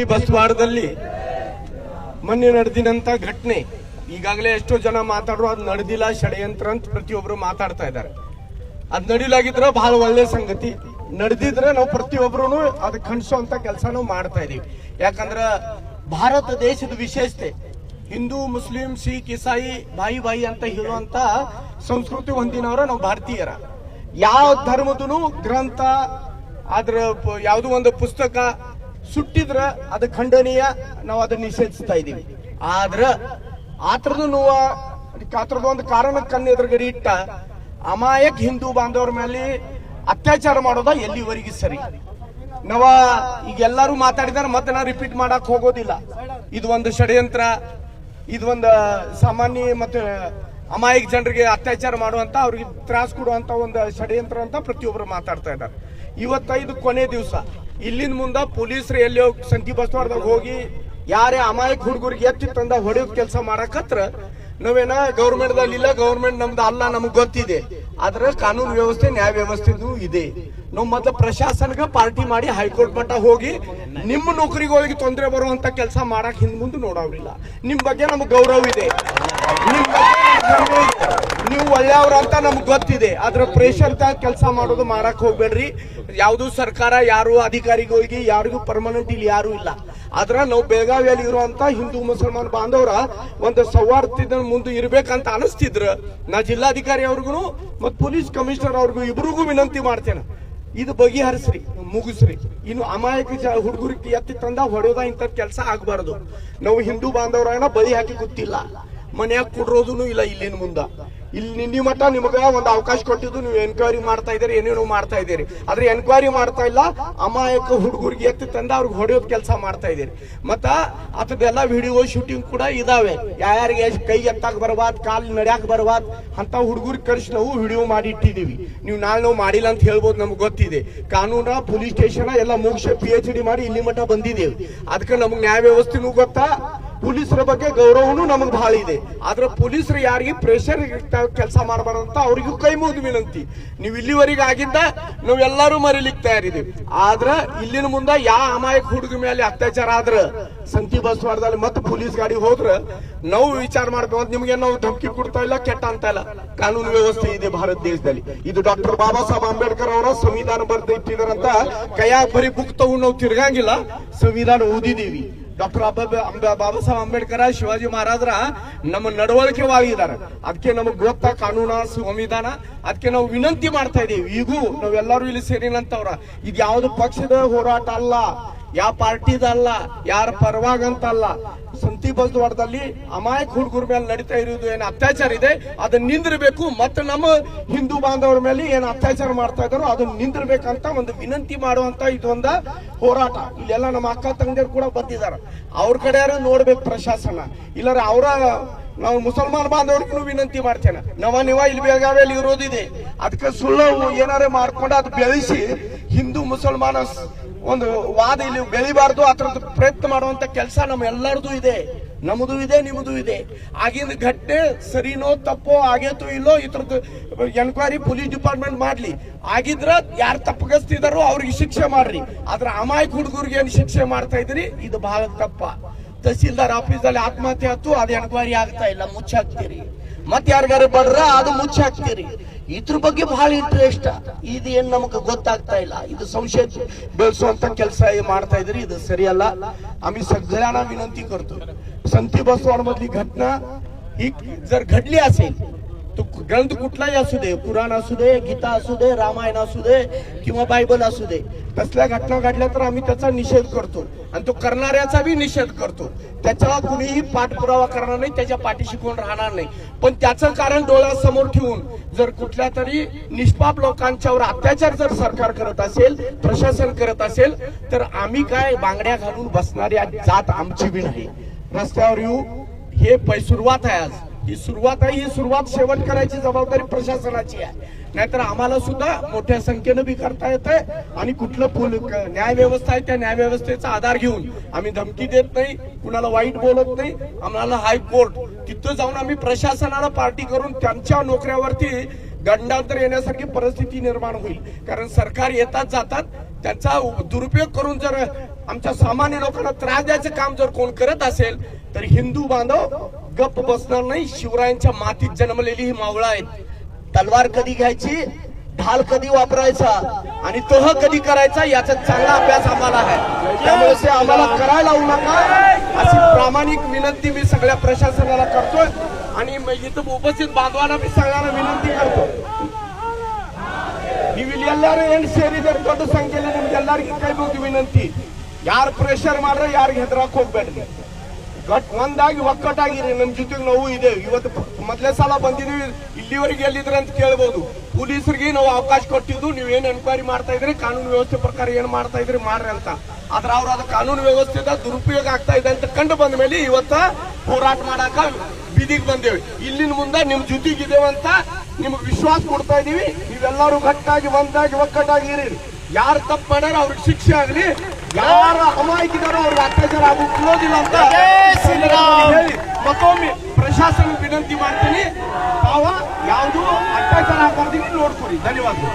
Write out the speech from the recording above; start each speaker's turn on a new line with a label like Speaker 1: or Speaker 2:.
Speaker 1: ಸಂತಿ ಬಸವಾಡದಲ್ಲಿ ಮೊನ್ನೆ ನಡೆದಿನಂತ ಘಟನೆ. ಈಗಾಗಲೇ ಎಷ್ಟೋ ಜನ ಮಾತಾಡ್ರು, ಅದು ನಡೆದಿಲ್ಲ, ಷಡ್ಯಂತ್ರ ಅಂತ ಪ್ರತಿಯೊಬ್ರು ಮಾತಾಡ್ತಾ ಇದ್ದಾರೆ. ಅದ್ ನಡಿಲಾಗಿದ್ರೆ ಬಹಳ ಒಳ್ಳೆ ಸಂಗತಿ. ನಡೆದಿದ್ರೆ ನಾವು ಪ್ರತಿಯೊಬ್ರು ಅದ್ ಖಂಡಿಸುವಂತ ಕೆಲಸ ಮಾಡ್ತಾ ಇದೀವಿ. ಯಾಕಂದ್ರ ಭಾರತ ದೇಶದ ವಿಶೇಷತೆ, ಹಿಂದೂ, ಮುಸ್ಲಿಂ, ಸಿಖ್, ಇಸಾಯಿ, ಬಾಯಿ ಬಾಯಿ ಅಂತ ಹೇಳುವಂತ ಸಂಸ್ಕೃತಿ ಹೊಂದಿನವರ ನಾವು ಭಾರತೀಯರ. ಯಾವ ಧರ್ಮದೂ ಗ್ರಂಥ ಅದ್ರ ಯಾವ್ದೋ ಒಂದು ಪುಸ್ತಕ ಸುಟ್ಟಿದ್ರ ಅದು ಖಂಡನೀಯ, ನಾವು ಅದನ್ನ ನಿಷೇಧಿಸ್ತಾ ಇದೀವಿ ಆದ್ರ ಆತರದ ನೋವ, ಆತರದ ಒಂದು ಕಾರಣ ಎದುರುಗಡೆ ಇಟ್ಟ ಅಮಾಯಕ್ ಹಿಂದೂ ಬಾಂಧವರ ಮೇಲೆ ಅತ್ಯಾಚಾರ ಮಾಡೋದ ಎಲ್ಲಿವರೆಗೆ ಸರಿ? ನಾವ, ಈಗ ಎಲ್ಲರೂ ಮಾತಾಡಿದಾರೆ, ಮತ್ತೆ ನಾ ರಿಪೀಟ್ ಮಾಡಕ್ ಹೋಗೋದಿಲ್ಲ. ಇದು ಒಂದು ಷಡ್ಯಂತ್ರ, ಇದು ಒಂದು ಸಾಮಾನ್ಯ ಮತ್ತೆ ಅಮಾಯಕ ಜನರಿಗೆ ಅತ್ಯಾಚಾರ ಮಾಡುವಂತ, ಅವ್ರಿಗೆ ತ್ರಾಸ ಕೊಡುವಂತ ಒಂದು ಷಡ್ಯಂತ್ರ ಅಂತ ಪ್ರತಿಯೊಬ್ಬರು ಮಾತಾಡ್ತಾ ಇದ್ದಾರೆ. ಇವತ್ತ ಇದು ಕೊನೆ ದಿವಸ. ಇಲ್ಲಿಂದ ಮುಂದ ಪೊಲೀಸರು ಎಲ್ಲಿ ಸಂತಿ ಬಸ್ವಾರ್ದಾಗ ಹೋಗಿ ಯಾರೇ ಅಮಾಯಕ ಹುಡುಗರಿಗೆ ಎತ್ತಿ ತಂದ ಹೊಡೆಯೋದ್ ಕೆಲಸ ಮಾಡಕತ್ರ, ನಾವೇನ ಗೌರ್ಮೆಂಟ್ ದಲ್ಲಿ ಇಲ್ಲ, ಗೌರ್ಮೆಂಟ್ ನಮ್ದು ಅಲ್ಲ, ನಮ್ಗೆ ಗೊತ್ತಿದೆ. ಆದ್ರೆ ಕಾನೂನು ವ್ಯವಸ್ಥೆ, ನ್ಯಾಯ ವ್ಯವಸ್ಥೆನೂ ಇದೆ. ನಾವು ಮೊದಲು ಪ್ರಶಾಸನಗ ಪಾರ್ಟಿ ಮಾಡಿ ಹೈಕೋರ್ಟ್ ಮಟ್ಟ ಹೋಗಿ ನಿಮ್ಮ ನೌಕರಿಗಳಿಗೆ ತೊಂದರೆ ಬರುವಂತ ಕೆಲಸ ಮಾಡಕ್ ಹಿಂದ್ ಮುಂದೆ ನೋಡೋರಿಲ್ಲ. ನಿಮ್ ಬಗ್ಗೆ ನಮ್ಗೆ ಗೌರವ ಇದೆ ನಿಮ್ ಬಗ್ಗೆ ನಮ್ಗ್ ಗೌರವ ಇದೆ. ಒಳ್ಳೆಯವ್ರ ಅಂತ ನಮ್ಗೆ ಗೊತ್ತಿದೆ. ಅದ್ರ ಪ್ರೆಷರ್ ಕೆಲಸ ಮಾಡೋದು ಮಾಡಕ್ ಹೋಗ್ಬೇಡ್ರಿ. ಯಾವ್ದು ಸರ್ಕಾರ, ಯಾರು ಅಧಿಕಾರಿಗಳಿಗೆ, ಯಾರಿಗೂ ಪರ್ಮನೆಂಟ್ ಇಲ್ಲಿ ಯಾರು ಇಲ್ಲ. ಆದ್ರ ನಾವು ಬೆಳಗಾವಿಯಲ್ಲಿ ಇರುವಂತ ಹಿಂದೂ ಮುಸಲ್ಮಾನ್ ಬಾಂಧವರ ಒಂದು ಸೌಹಾರ್ದದಿಂದ ಮುಂದೆ ಇರ್ಬೇಕಂತ ಅನಿಸ್ತಿದ್ರ, ನಾ ಜಿಲ್ಲಾಧಿಕಾರಿ ಅವ್ರಿಗೂ ಮತ್ತು ಪೊಲೀಸ್ ಕಮಿಷನರ್ ಅವ್ರಿಗೂ ಇಬ್ರಿಗೂ ವಿನಂತಿ ಮಾಡ್ತೇನೆ. ಇದು ಬಗೆಹರಿಸ್ರಿ, ಮುಗಿಸ್ರಿ. ಇನ್ನು ಅಮಾಯಕ ಜ ಹುಡುಗರಿಗೆ ಎತ್ತಿ ತಂದ ಹೊಡೆಯೋದ ಇಂಥ ಕೆಲಸ ಆಗ್ಬಾರ್ದು. ನಾವು ಹಿಂದೂ ಬಾಂಧವರ ಬಲಿ ಹಾಕಿ ಗೊತ್ತಿಲ್ಲ ಮನೆಯಾಗ ಕುಡ್ರೋದೂ ಇಲ್ಲ ಇಲ್ಲಿನ ಮುಂದ. ಇಲ್ಲಿ ನಿನ್ನೆ ಮಟ್ಟ ನಿಮಗ ಒಂದು ಅವಕಾಶ ಕೊಟ್ಟಿದ್ದು, ನೀವು ಎನ್ಕ್ವೈರಿ ಮಾಡ್ತಾ ಇದ್ದೀರಿ, ಏನೇನು ಮಾಡ್ತಾ ಇದ್ದೀರಿ. ಆದ್ರೆ ಎನ್ಕ್ವೈರಿ ಮಾಡ್ತಾ ಇಲ್ಲ, ಅಮಾಯಕ ಹುಡುಗರಿಗೆ ಎತ್ತಿ ತಂದ ಅವ್ರಿಗೆ ಹೊಡೆಯೋದು ಕೆಲಸ ಮಾಡ್ತಾ ಇದ್ದೀರಿ. ಮತ್ತ ಅತದೆಲ್ಲ ವಿಡಿಯೋ ಶೂಟಿಂಗ್ ಕೂಡ ಇದಾವೆ. ಎಷ್ಟ್ ಕೈ ಎತ್ತಾಕ ಬರ್ಬಾರ್ದ್ ಕಾಲ್ ನಡ್ಯಾಕ್ ಬರ್ಬಾರ್ದ್ ಅಂತ ಹುಡುಗರಿಗೆ ಕರ್ಸಿ ನಾವು ವಿಡಿಯೋ ಮಾಡಿ ಇಟ್ಟಿದ್ದೀವಿ. ನೀವು ನಾಳೆ ನಾವು ಮಾಡಿಲ್ಲ ಅಂತ ಹೇಳ್ಬೋದು, ನಮ್ಗೆ ಗೊತ್ತಿದೆ. ಕಾನೂನ ಪೊಲೀಸ್ ಸ್ಟೇಷನ್ ಎಲ್ಲ ಮುಗಿಸಿ ಪಿ ಎಚ್ ಡಿ ಮಾಡಿ ಇಲ್ಲಿ ಮಟ್ಟ ಬಂದಿದ್ದೇವೆ. ಅದಕ್ಕೆ ನಮ್ಗೆ ನ್ಯಾಯ ವ್ಯವಸ್ಥೆನೂ ಗೊತ್ತಾ? ಪೊಲೀಸರ ಬಗ್ಗೆ ಗೌರವನು ನಮಗ್ ಬಹಳ ಇದೆ. ಆದ್ರೆ ಪೊಲೀಸರು ಯಾರಿಗೆ ಪ್ರೆಷರ್ ಕೆಲಸ ಮಾಡಬಾರ್ದಂತ ಅವ್ರಿಗೂ ಕೈ ಮುಗಿದು ವಿನಂತಿ. ನೀವು ಇಲ್ಲಿವರೆಗೆ ಆಗಿದ್ದ ನಾವೆಲ್ಲರೂ ಮರಿಲಿಕ್ಕೆ ತಯಾರಿದ್ದೀವಿ. ಆದ್ರ ಇಲ್ಲಿನ ಮುಂದೆ ಯಾವ ಅಮಾಯಕ ಹುಡುಗ ಮೇಲೆ ಅತ್ಯಾಚಾರ ಆದ್ರ ಸಂತಿ ಬಸವಾಡದಲ್ಲಿ ಮತ್ತೆ ಪೊಲೀಸ್ ಗಾಡಿ ಹೋದ್ರ ನಾವು ವಿಚಾರ ಮಾಡ್ಬೇಕು ನಿಮ್ಗೆ ನಾವು ಧಮಕಿ ಕೊಡ್ತಾ ಇಲ್ಲ, ಕೆಟ್ಟ ಅಂತ ಇಲ್ಲ. ಕಾನೂನು ವ್ಯವಸ್ಥೆ ಇದೆ ಭಾರತ ದೇಶದಲ್ಲಿ. ಇದು ಡಾಕ್ಟರ್ ಬಾಬಾ ಸಾಹೇಬ್ ಅಂಬೇಡ್ಕರ್ ಅವರ ಸಂವಿಧಾನ ಬರ್ದ ಇಟ್ಟಿದಾರಂತ ಕೈಯಾಗ ಬರೀ ಬುಕ್ ತಗೊಂಡು ನಾವು ತಿರ್ಗಂಗಿಲ್ಲ, ಸಂವಿಧಾನ ಓದಿದೀವಿ ಡಾಕ್ಟರ್ ಬಾಬಾ ಸಾಹೇಬ್ ಅಂಬೇಡ್ಕರ್, ಶಿವಾಜಿ ಮಹಾರಾಜರ ನಮ್ಮ ನಡವಳಿಕೆ ವಾಗಿದ್ದಾರೆ ಅದಕ್ಕೆ ನಮಗ್ ಗೊತ್ತಾ ಕಾನೂನ ಸಂವಿಧಾನ. ಅದಕ್ಕೆ ನಾವು ವಿನಂತಿ ಮಾಡ್ತಾ ಇದೀವಿ. ಈಗೂ ನಾವೆಲ್ಲರೂ ಇಲ್ಲಿ ಸೇರಿನಂತವ್ರ. ಇದು ಯಾವ್ದು ಪಕ್ಷದ ಹೋರಾಟ ಅಲ್ಲ, ಯಾವ ಪಾರ್ಟಿದಲ್ಲ, ಯಾರ ಪರವಾಗಂತ ಅಲ್ಲ ಸಂತಿ ಬಸ್ವಾಡದಲ್ಲಿ ಅಮಾಯಕ ಹುಡುಗರ ಮೇಲೆ ನಡೀತಾ ಇರೋದು ಏನು ಅತ್ಯಾಚಾರ ಇದೆ? ಅದನ್ನ ನಿಂದಿರಬೇಕು. ಮತ್ತೆ ನಮ್ಮ ಹಿಂದೂ ಬಾಂಧವರ ಮೇಲೆ ಏನು ಅತ್ಯಾಚಾರ ಮಾಡ್ತಾ ಇದ್ದಾರೋ ಅದನ್ನ ನಿಂದಿರ್ಬೇಕಂತ ಒಂದು ವಿನಂತಿ ಮಾಡುವಂತ ಇದೊಂದ ಹೋರಾಟ. ಇಲ್ಲೆಲ್ಲ ನಮ್ಮ ಅಕ್ಕ ತಂಗಿಯರು ಕೂಡ ಬಂದಿದ್ದಾರೆ. ಅವ್ರ ಕಡೆ ನೋಡ್ಬೇಕು ಪ್ರಶಾಸನ. ಇಲ್ಲರ ಅವರ ನಾವು ಮುಸಲ್ಮಾನ್ ಬಾಂಧವ್ರಿಗೂ ವಿನಂತಿ ಮಾಡ್ತೇನೆ. ನವ ನಿವಾ ಇಲ್ಲಿ ಬೆಳಗಾವಿಯಲ್ಲಿ ಇರೋದಿದೆ. ಅದಕ್ಕೆ ಸುಳ್ಳು ಏನಾರೇ ಮಾಡ್ಕೊಂಡು ಅದು ಬೆಳೆಸಿ ಹಿಂದೂ ಮುಸಲ್ಮಾನ ಒಂದು ವಾದ ಇಲ್ಲಿ ಬೆಳಿಬಾರ್ದು, ಅದ್ರದ್ದು ಪ್ರಯತ್ನ ಮಾಡುವಂತ ಕೆಲಸ ನಮ್ಮ ಎಲ್ಲರದು ಇದೆ. ನಮ್ಮದು ಇದೆ ನಿಮ್ಮದು ಇದೆ. ಆಗಿನ ಘಟನೆ ಸರಿನೋ ತಪ್ಪೋ ಆಗೇತೋ ಇಲ್ಲೋ ಇದ್ರದ್ದು ಎನ್ಕ್ವೈರಿ ಪೊಲೀಸ್ ಡಿಪಾರ್ಟ್ಮೆಂಟ್ ಮಾಡ್ಲಿ. ಆಗಿದ್ರ ಯಾರು ತಪ್ಪಗಸ್ತಿದಾರೋ ಅವ್ರಿಗೆ ಶಿಕ್ಷೆ ಮಾಡ್ರಿ. ಆದ್ರ ಅಮಾಯಕ ಹುಡುಗರಿಗೆ ಏನು ಶಿಕ್ಷೆ ಮಾಡ್ತಾ ಇದ್ರಿ ಇದು ಬಹಳ ತಪ್ಪ. ತಹಸೀಲ್ದಾರ್ ಆಫೀಸಲ್ಲಿ ಆತ್ಮಹತ್ಯೆ ಆಯ್ತು, ಅದು ಎನ್ಕ್ವೈರಿ ಆಗ್ತಾ ಇಲ್ಲ, ಮುಚ್ಚಾಕ್ತೀರಿ. ಮತ್ ಯಾರಿಗಾರು ಬಡ್ರ ಅದು ಮುಚ್ಚಾಕ್ತೀರಿ ಇದ್ರ ಬಗ್ಗೆ ಬಹಳ ಇಂಟ್ರೆಸ್ಟ್ ಇದು ಏನ್ ನಮಗೆ ಗೊತ್ತಾಗ್ತಾ ಇಲ್ಲ ಇದು ಸಂಶಯ ಬೆಳೆಸುವಂತ ಕೆಲಸ ಮಾಡ್ತಾ ಇದ್ರಿ ಇದು ಸರಿಯಲ್ಲ आम्ही सगळ्यांना विनंती करतो संती बसवाड मधली घटना ही जर घडली असेल तो ग्रंथ कुठलाही असू दे पुराण असू दे गीता असू दे रामायण असू दे किंवा बायबल असू दे तसल्या घटना घडल्या तर आम्ही त्याचा निषेध करतो आणि तो करणाऱ्याचा बी निषेध करतो. त्याचा कुणीही पाठपुरावा करणार नाही त्याच्या पाठीशी कोण राहणार नाही. पण त्याचं कारण डोळ्यासमोर ठेवून जर कुठल्या तरी निष्पाप लोकांच्यावर अत्याचार जर सरकार करत असेल प्रशासन करत असेल तर आम्ही काय बांगड्या घालून बसणारी जात आमची बी नाही. रस्त्यावर येऊ हे पै सुरुवात आहे आज. ही सुरुवात आहे ही सुरुवात शेवट करायची जबाबदारी प्रशासनाची आहे. नाहीतर आम्हाला सुद्धा मोठ्या संख्येनं बी करता येतंय आणि कुठलं पोल न्यायव्यवस्था न्याय व्यवस्था आहे त्या न्याय व्यवस्थेचा आधार घेऊन आम्ही धमकी देत नाही कुणाला वाईट बोलत नाही आम्हाला हायकोर्ट तिथं जाऊन आम्ही प्रशासनाला पार्टी करून त्यांच्या नोकऱ्यावरती गंडांतर येण्यासारखी परिस्थिती निर्माण होईल. कारण सरकार येतात जातात त्याचा दुरुपयोग करून जर आमच्या सामान्य लोकांना त्रास द्यायचं काम जर कोण करत असेल तर हिंदू बांधव गप्प बसणार नाही शिवरायांच्या मातीत जन्मलेली ही मावळं आहेत तलवार कधी घ्यायची ढाल कधी वापरायचा आणि तह कधी करायचा याचा चांगला अभ्यास आम्हाला आहे त्यामुळे ते आम्हाला करायला लावू नका अशी प्रामाणिक विनंती मी सगळ्या प्रशासनाला करतोय आणि म- इथं उपस्थित बांधवांना मी सगळ्यांना विनंती करतो ನೀವು ಇಲ್ಲಿ ಎಲ್ಲರೂ ಏನ್ ಸೇರಿದಾರೆ ದೊಡ್ಡ ಸಂಖ್ಯೆಯಲ್ಲಿ ನಿಮ್ಗೆ ಎಲ್ಲರಿಗೂ ಕೈಬಹುದು ವಿನಂತಿ ಯಾರು ಪ್ರೆಷರ್ ಮಾಡ್ರೆ ಯಾರಿಗೆ ಹೆದರಕ್ ಹೋಗ್ಬೇಡ್ರಿ ಗಟ್ ಒಂದಾಗಿ ಒಕ್ಕಟ್ಟಾಗಿರಿ. ನಮ್ ಜೊತೆಗೆ ನಾವು ಇದೆ. ಇವತ್ತು ಮೊದಲೇ ಸಲ ಬಂದಿದೀವಿ. ಇಲ್ಲಿವರೆಗೆ ಎಲ್ಲಿದ್ರೆ ಅಂತ ಕೇಳ್ಬೋದು. ಪೊಲೀಸರಿಗೆ ನಾವು ಅವಕಾಶ ಕೊಟ್ಟಿದ್ದು. ನೀವು ಏನ್ ಎನ್ಕ್ವೈರಿ ಮಾಡ್ತಾ ಇದ್ರಿ? ಕಾನೂನು ವ್ಯವಸ್ಥೆ ಪ್ರಕಾರ ಏನ್ ಮಾಡ್ತಾ ಇದ್ರಿ? ಮಾಡ್ರಿ ಅಂತ. ಆದ್ರೆ ಅವ್ರ ಅದು ಕಾನೂನು ವ್ಯವಸ್ಥೆದ ದುರುಪಯೋಗ ಆಗ್ತಾ ಇದೆ ಅಂತ ಕಂಡು ಬಂದ ಮೇಲೆ ಇವತ್ತ ಹೋರಾಟ ಮಾಡಾಕ ಬೀದಿಗೆ ಬಂದೇವಿ. ಇಲ್ಲಿನ ಮುಂದೆ ನಿಮ್ ಜೊತೆಗಿದೇವಂತ ನಿಮ್ಗೆ ವಿಶ್ವಾಸ ಕೊಡ್ತಾ ಇದೀವಿ. ನೀವೆಲ್ಲರೂ ಗಟ್ಟಾಗಿ, ಒಂದಾಗಿ, ಒಕ್ಕಟ್ಟಾಗಿ ಇರಿ. ಯಾರು ತಪ್ಪು ಮಾಡ್ಯಾರ ಅವ್ರಿಗೆ ಶಿಕ್ಷೆ ಆಗಲಿ ಯಾರ ಅಮಾಯಕಿದಾರೋ ಅವ್ರಿಗೆ ಅತ್ಯಾಚಾರ ಆಗೋದಿಲ್ಲ ಅಂತ ಹೇಳಿ. ಮತ್ತೊಮ್ಮೆ ಪ್ರಶಾಸನ ವಿನಂತಿ ಮಾಡ್ತೀನಿ ತಾವ ಯಾವುದು ಅತ್ಯಾಚಾರ ಆಗಬಾರ್ದು ನೋಡ್ಕೊಡಿ ಧನ್ಯವಾದಗಳು.